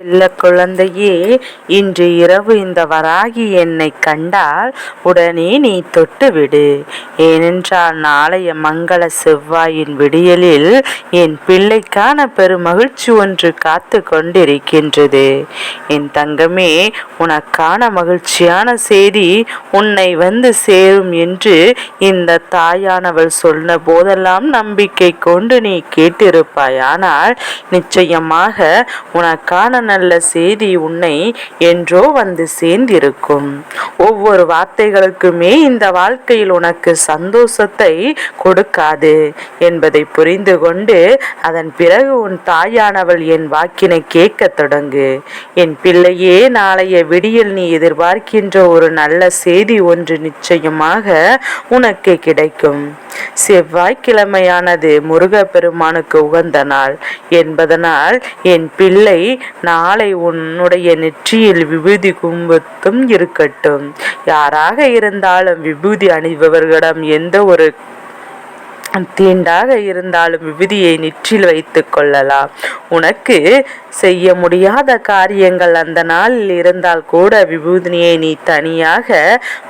செல்ல குழந்தையே இன்று இரவு இந்த வராகி என்னை கண்டால் உடனே நீ தொட்டுவிடு. ஏனென்றால் நாளைய மங்கள செவ்வாயின் விடியலில் என் பிள்ளைக்கான பெருமகிழ்ச்சி ஒன்று காத்து கொண்டிருக்கின்றது. என் தங்கமே உனக்கான மகிழ்ச்சியான செய்தி உன்னை வந்து சேரும் என்று இந்த தாயானவள் சொன்ன போதெல்லாம் நம்பிக்கை கொண்டு நீ கேட்டிருப்பாய். ஆனால் நிச்சயமாக உனக்கான நல்ல செய்தி உன்னை என்றோ வந்து சேர்ந்திருக்கும். ஒவ்வொரு வார்த்தைகளுக்குமே இந்த வாழ்க்கையில் உனக்கு சந்தோஷத்தை கொடுக்காது என்பதை புரிந்து கொண்டு அதன் பிறகு உன் தாயானவள் என் வாக்கினை கேட்க தொடங்கு. என் பிள்ளையே நாளைய விடியில் நீ எதிர்பார்க்கின்ற ஒரு நல்ல செய்தி ஒன்று நிச்சயமாக உனக்கு கிடைக்கும். செவ்வாய்க்கிழமையானது முருகப்பெருமானுக்கு உகந்த நாள் என்பதனால் என் பிள்ளை நான் நாளை உன்னுடைய நெற்றியில் விபூதி கும்பத்தும் இருக்கட்டும். யாராக இருந்தாலும் விபூதி அணிபவர்களிடம் எந்த ஒரு தீண்டாக இருந்தாலும் விபதியை நெற்றில் வைத்துக் கொள்ளலாம். உனக்கு செய்ய முடியாத காரியங்கள் அந்த நாளில் இருந்தால் கூட விபூதினியை நீ தனியாக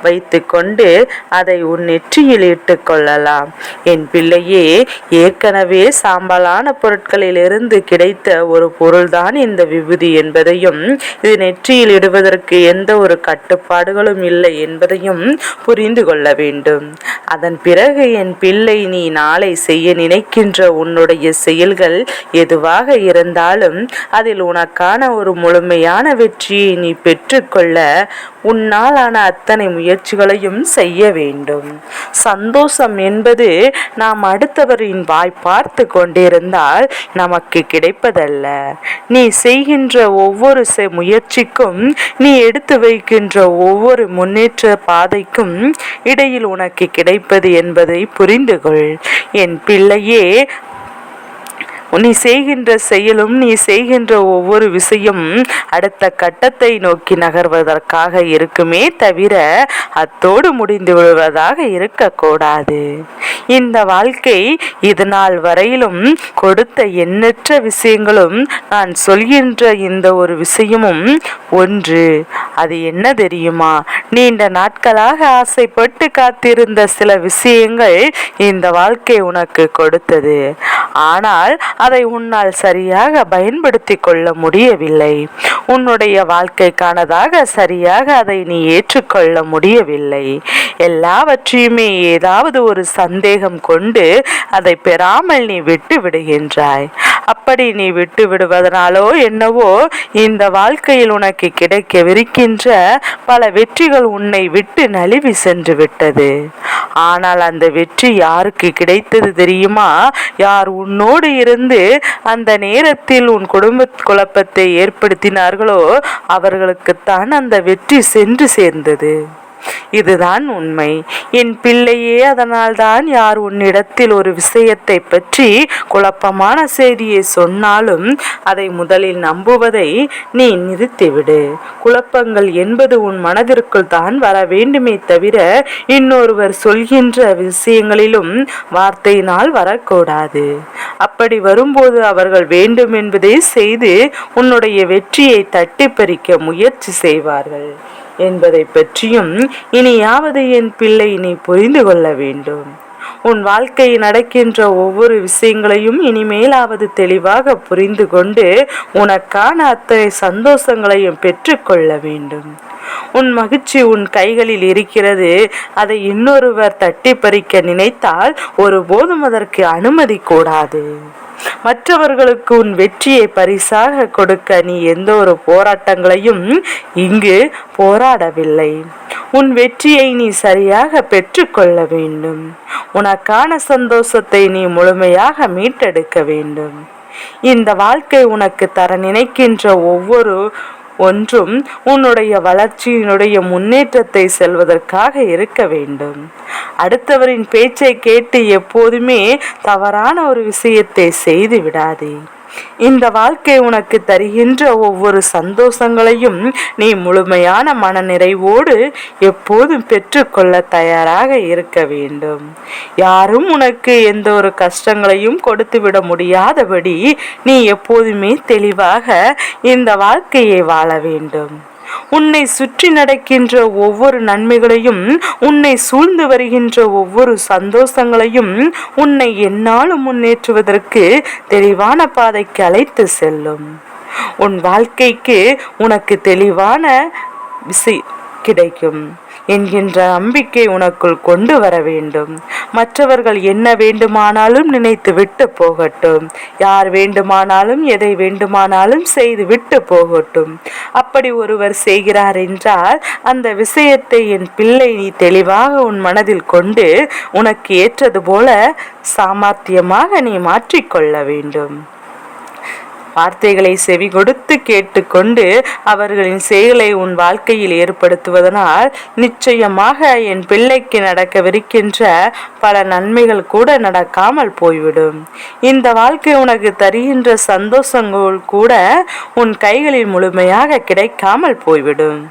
வைத்துக்கொண்டு அதை உன் நெற்றியில் இட்டுக் கொள்ளலாம். என் பிள்ளையே ஏற்கனவே சாம்பலான பொருட்களிலிருந்து கிடைத்த ஒரு பொருள்தான் இந்த விபூதி என்பதையும் இது நெற்றியில் இடுவதற்கு எந்த ஒரு கட்டுப்பாடுகளும் இல்லை என்பதையும் புரிந்து கொள்ள வேண்டும். அதன் பிறகு என் பிள்ளை நீ நாளை செய்ய நினைக்கின்ற உன்னுடைய செயல்கள் எதுவாக இருந்தாலும் அதில் உனக்கான ஒரு முழுமையான வெற்றியை நீ பெற்றுக்கொள்ள உன்னாலான அத்தனை முயற்சிகளையும் செய்ய வேண்டும். சந்தோஷம் என்பது நாம் அடுத்தவரின் வாய் பார்த்து கொண்டிருந்தால் நமக்கு கிடைப்பதல்ல. நீ செய்கின்ற ஒவ்வொரு முயற்சிக்கும் நீ எடுத்து வைக்கின்ற ஒவ்வொரு முன்னேற்ற பாதைக்கும் இடையில் உனக்கு கிடைப்பது என்பதை புரிந்து கொள் என் பிள்ளையே நீ செய்கின்ற செயலும் நீ செய்கின்ற ஒவ்வொரு விஷயம் அடுத்த கட்டத்தை நோக்கி நகர்வதற்காக இருக்குமே தவிர அத்தோடு முடிந்து விடுவதாக இருக்கக்கூடாது. இந்த வாழ்க்கை இது நாள் வரையிலும் கொடுத்த எண்ணற்ற விஷயங்களும் நான் சொல்கின்ற இந்த ஒரு விஷயமும் ஒன்று. அது என்ன தெரியுமா? நீண்ட நாட்களாக ஆசைப்பட்டு காத்திருந்த சில விஷயங்கள் இந்த வாழ்க்கை உனக்கு கொடுத்தது. ஆனால் அதை உன்னால் சரியாக பயன்படுத்தி கொள்ள முடியவில்லை. உன்னுடைய வாழ்க்கைக்கானதாக சரியாக அதை நீ ஏற்றுக்கொள்ள முடியவில்லை. எல்லாவற்றையுமே ஏதாவது ஒரு சந்தேகம் கொண்டு அதை பெறாமல் நீ விட்டு விடுகின்றாய். அப்படி நீ விட்டு விடுவதனாலோ என்னவோ இந்த வாழ்க்கையில் உனக்கு கிடைக்கவிருக்கின்ற பல வெற்றிகள் உன்னை விட்டு நழுவி சென்று விட்டது. ஆனால் அந்த வெற்றி யாருக்கு கிடைத்தது தெரியுமா? யார் உன்னோடு இருந்து அந்த நேரத்தில் உன் குடும்ப குழப்பத்தை ஏற்படுத்தினார்களோ அவர்களுக்குத்தான் அந்த வெற்றி சென்று சேர்ந்தது. இதுதான் உண்மை. என் பிள்ளையே அதனால்தான் யார் உன்னிடத்தில் ஒரு விஷயத்தை பற்றி குழப்பமான செய்தியை சொன்னாலும் அதை முதலில் நம்புவதை நீ நிறுத்திவிடு. குழப்பங்கள் என்பது உன் மனதிற்குள் தான் வர வேண்டுமே தவிர இன்னொருவர் சொல்கின்ற விஷயங்களிலும் வார்த்தையினால் வரக்கூடாது. அப்படி வரும்போது அவர்கள் வேண்டும் என்பதை செய்து உன்னுடைய வெற்றியை தட்டி பறிக்க முயற்சி செய்வார்கள். என்பதை பற்றியும் இனியாவது என் பிள்ளை நீ புரிந்து கொள்ள வேண்டும். உன் வாழ்க்கையில் நடக்கின்ற ஒவ்வொரு விஷயங்களையும் இனிமேலாவது தெளிவாக புரிந்து கொண்டு உனக்கான அத்தனை சந்தோஷங்களையும் பெற்றுக்கொள்ள வேண்டும். உன் மகிழ்ச்சி உன் கைகளில் இருக்கிறது. அதை இன்னொருவர் தட்டி பறிக்க நினைத்தால் ஒருபோதும் அதற்கு அனுமதி கூடாது. மற்றவர்களுக்கு உன் வெற்றியை பரிசாக கொடுக்க நீ எந்த ஒரு போராட்டங்களையும் இங்கு போராடவில்லை. உன் வெற்றியை நீ சரியாக பெற்றுக்கொள்ள வேண்டும். உனக்கான சந்தோஷத்தை நீ முழுமையாக மீட்டெடுக்க வேண்டும். இந்த வாழ்க்கை உனக்கு தர நினைக்கின்ற ஒவ்வொரு ஒன்றும் உன்னுடைய வளர்ச்சியினுடைய முன்னேற்றத்தை செல்வதற்காக இருக்க வேண்டும். அடுத்தவரின் பேச்சை கேட்டு எப்போதுமே தவறான ஒரு விஷயத்தை செய்து விடாதே. இந்த வாழ்க்கை உனக்கு தருகின்ற ஒவ்வொரு சந்தோஷங்களையும் நீ முழுமையான மனநிறைவோடு எப்போதும் பெற்றுக்கொள்ள தயாராக இருக்க வேண்டும். யாரும் உனக்கு எந்த ஒரு கஷ்டங்களையும் கொடுத்து விட முடியாதபடி நீ எப்போதுமே தெளிவாக இந்த வாழ்க்கையை வாழ வேண்டும். உன்னை சுற்றி நடக்கின்ற ஒவ்வொரு நன்மைகளையும் உன்னை சூழ்ந்து வருகின்ற ஒவ்வொரு சந்தோஷங்களையும் உன்னை என்னாலும் முன்னேற்றுவதற்கு தெளிவான பாதைக்கு அழைத்து செல்லும். உன் வாழ்க்கைக்கு உனக்கு தெளிவான விசை கிடைக்கும். என்கின்ற நம்பிக்கை உனக்குள் கொண்டு வர வேண்டும். மற்றவர்கள் என்ன வேண்டுமானாலும் நினைத்து விட்டு போகட்டும். யார் வேண்டுமானாலும் எதை வேண்டுமானாலும் செய்து விட்டு போகட்டும். அப்படி ஒருவர் செய்கிறார் என்றால் அந்த விஷயத்தை என் பிள்ளை நீ தெளிவாக உன் மனதில் கொண்டு உனக்கு ஏற்றது போல சாமர்த்தியமாக நீ மாற்றிக்கொள்ள வேண்டும். வார்த்தைகளை செவி கொடுத்து கேட்டுக்கொண்டு அவர்களின் செயலை உன் வாழ்க்கையில் ஏற்படுத்துவதனால் நிச்சயமாக என் பிள்ளைக்கு நடக்கவிருக்கின்ற பல நன்மைகள் கூட நடக்காமல் போய்விடும். இந்த வாழ்க்கை உனக்கு தருகின்ற சந்தோஷங்கள் கூட உன் கைகளில் முழுமையாக கிடைக்காமல் போய்விடும்.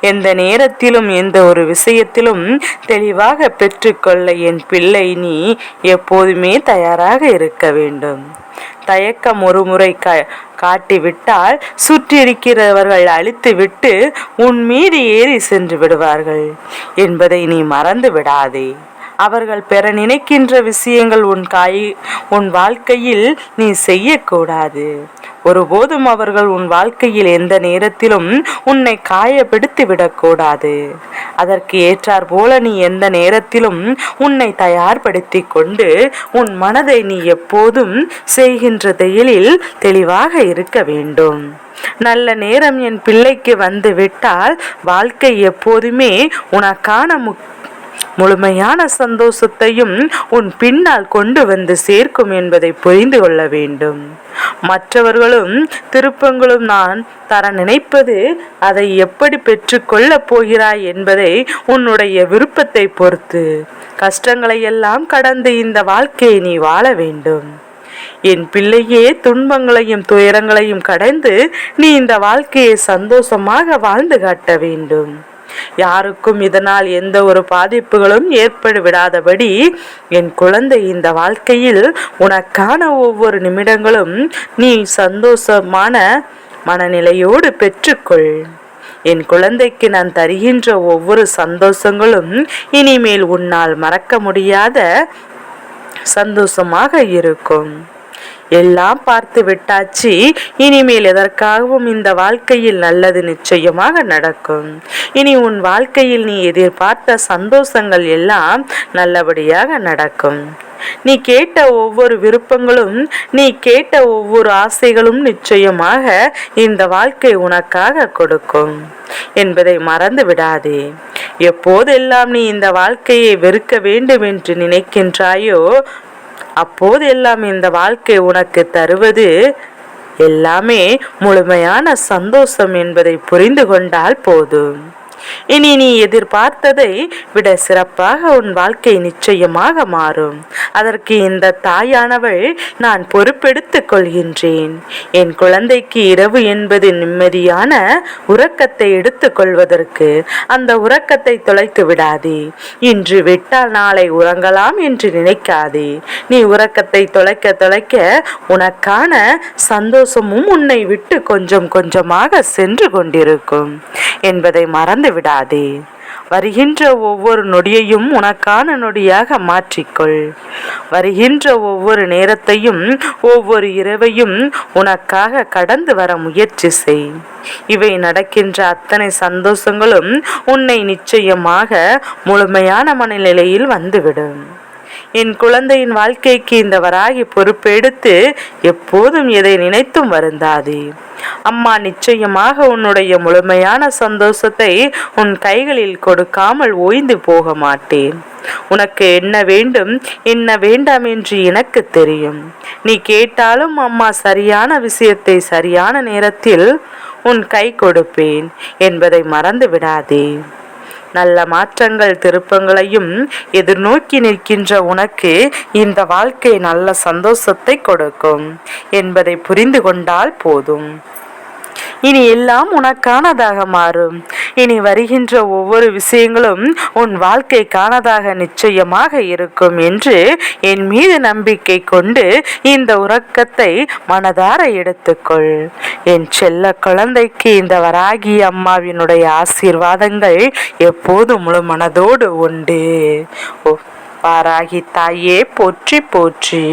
எந்த நேரத்திலும் எந்த ஒரு விஷயத்திலும் தெளிவாக பெற்றுக்கொள்ள என் பிள்ளை நீ எப்போதுமே தயாராக இருக்க வேண்டும். தயக்கம் ஒரு முறை க காட்டிவிட்டால் சுற்றியிருக்கிறவர்கள் அழித்துவிட்டு உன் மீது ஏறி சென்று விடுவார்கள் என்பதை நீ மறந்து விடாதே அவர்கள் பெற நினைக்கின்ற விஷயங்கள் உன் காய் உன் வாழ்க்கையில் நீ செய்யக்கூடாது. ஒருபோதும் அவர்கள் உன் வாழ்க்கையில் எந்த நேரத்திலும் உன்னை காயப்படுத்தி விடக்கூடாது. அதற்கு ஏற்றார் போல நீ எந்த நேரத்திலும் உன்னை தயார்படுத்தி கொண்டு உன் மனதை நீ எப்போதும் செய்கின்ற செயலில் தெளிவாக இருக்க வேண்டும். நல்ல நேரம் என் பிள்ளைக்கு வந்து விட்டால் வாழ்க்கை எப்போதுமே உனக்கான முக் முழுமையான சந்தோஷத்தையும் உன் பின்னால் கொண்டு வந்து சேர்க்கும் என்பதை புரிந்து கொள்ள வேண்டும். மற்றவர்களும் திருப்பங்களும் நான் தர நினைப்பது அதை எப்படி பெற்றுக்கொள்ளப் போகிறாய் என்பதை உன்னுடைய விருப்பத்தை பொறுத்து. கஷ்டங்களை எல்லாம் கடந்து இந்த வாழ்க்கையை நீ வாழ வேண்டும். என் பிள்ளையே துன்பங்களையும் துயரங்களையும் கடந்து நீ இந்த வாழ்க்கையை சந்தோஷமாக வாழ்ந்து காட்ட வேண்டும். யாருக்கும் இதனால் எந்த ஒரு பாதிப்புகளும் ஏற்படுவிடாதபடி என் குழந்தை இந்த வாழ்க்கையில் உனக்கான ஒவ்வொரு நிமிடங்களும் நீ சந்தோஷமான மனநிலையோடு பெற்றுக்கொள். என் குழந்தைக்கு நான் தருகின்ற ஒவ்வொரு சந்தோஷங்களும் இனிமேல் உன்னால் மறக்க முடியாத சந்தோஷமாக இருக்கும். எல்லாம் பார்த்து விட்டாச்சு. இனிமேல் எதற்காகவும் இந்த வாழ்க்கையில் நல்லது நிச்சயமாக நடக்கும். இனி உன் வாழ்க்கையில் நீ எதிர்பார்த்த சந்தோஷங்கள் எல்லாம் நல்லபடியாக நடக்கும். நீ கேட்ட ஒவ்வொரு விருப்பங்களும் நீ கேட்ட ஒவ்வொரு ஆசைகளும் நிச்சயமாக இந்த வாழ்க்கை உனக்காக கொடுக்கும். என்பதை மறந்து விடாதே. எப்போதெல்லாம் நீ இந்த வாழ்க்கையை வெறுக்க வேண்டும் என்று நினைக்கின்றாயோ அப்போதெல்லாம் இந்த வாழ்க்கை உனக்கு தருவது எல்லாமே முழுமையான சந்தோஷம் என்பதை புரிந்து கொண்டால் போதும். இனி நீ எதிர்பார்த்ததை விட சிறப்பாக உன் வாழ்க்கை நிச்சயமாக மாறும். அதற்கு இந்த தாயானவள் நான் பொறுப்பெடுத்துக் கொள்கின்றேன். என் குழந்தைக்கு இரவு என்பது நிம்மதியான உறக்கத்தை எடுத்துக் கொள்வதற்கு அந்த உறக்கத்தை தொலைத்து விடாதே. இன்று விட்டால் நாளை உறங்கலாம் என்று நினைக்காதே. நீ உறக்கத்தை தொலைக்க தொலைக்க உனக்கான சந்தோஷமும் உன்னை விட்டு கொஞ்சம் கொஞ்சமாக சென்று கொண்டிருக்கும். என்பதை மறந்து விடாதே. வருகின்ற ஒவ்வொரு நொடியையும் உனக்கான நொடியாக மாற்றிக்கொள். வருகின்ற ஒவ்வொரு நேரத்தையும் ஒவ்வொரு இரவையும் உனக்காக கடந்து வர முயற்சி செய். இவை நடக்கின்ற அத்தனை சந்தோஷங்களும் உன்னை நிச்சயமாக முழுமையான மனநிலையில் வந்துவிடும். என் குழந்தையின் வாழ்க்கைக்கு இந்த வராகி பொறுப்பெடுத்து எப்போதும் எதை நினைத்தும் வருந்தாதே. அம்மா நிச்சயமாக உன்னுடைய முழுமையான சந்தோஷத்தை உன் கைகளில் கொடுக்காமல் ஓய்ந்து போக மாட்டேன். உனக்கு என்ன வேண்டும் என்ன வேண்டாம் என்று எனக்கு தெரியும். நீ கேட்டாலும் அம்மா சரியான விஷயத்தை சரியான நேரத்தில் உன் கை கொடுப்பேன் என்பதை மறந்து விடாதே. நல்ல மாற்றங்கள் திருப்பங்களையும் எதிர்நோக்கி நிற்கின்ற உனக்கு இந்த வாழ்க்கை நல்ல சந்தோஷத்தை கொடுக்கும் என்பதை புரிந்து கொண்டால் போதும். இனி எல்லாம் உனக்கானதாக மாறும். இனி வருகின்ற ஒவ்வொரு விஷயங்களும் உன் வாழ்க்கைக்கானதாக நிச்சயமாக இருக்கும் என்று என் மீது நம்பிக்கை கொண்டு இந்த உறக்கத்தை மனதார எடுத்துக்கொள். என் செல்ல குழந்தைக்கு இந்த வராகி அம்மாவினுடைய ஆசீர்வாதங்கள் எப்போதும் முழு மனதோடு உண்டு. ஓ வாராகி தாயே போற்றி போற்றி.